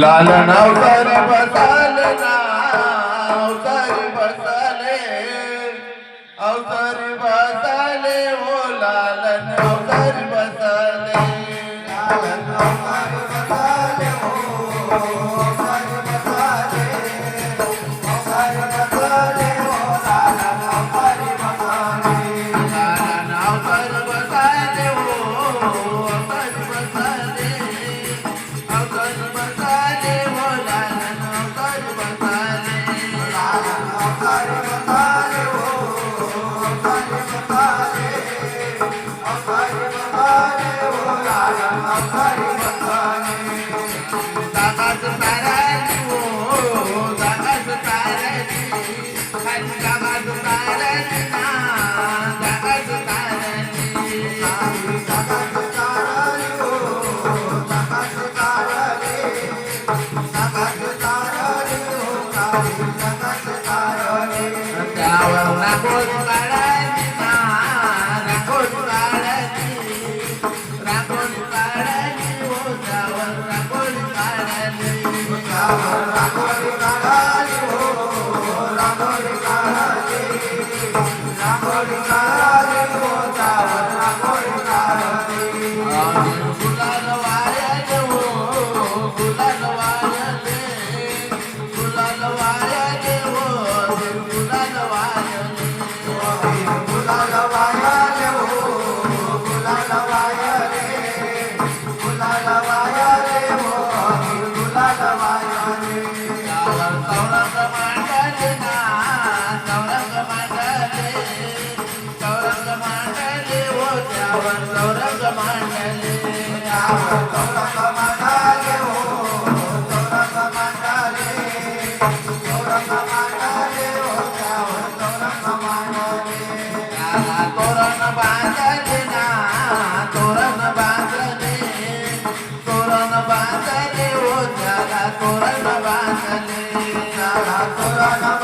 लाल नाव Na Corona,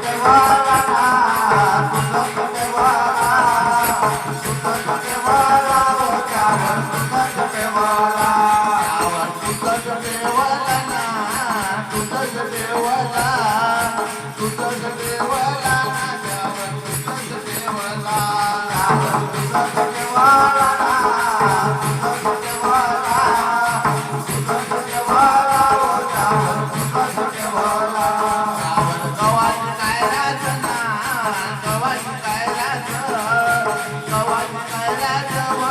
देवताना तुझ देवता तुझ देवला तुझ देवला तुझ देवाला Come.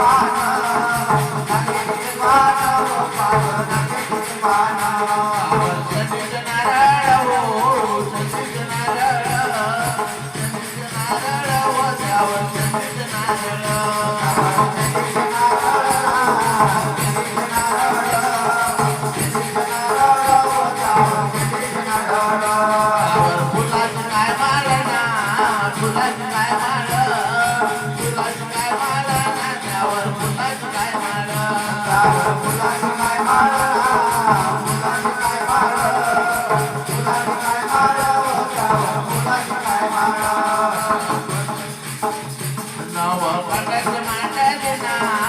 Bye.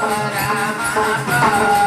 Rama Rama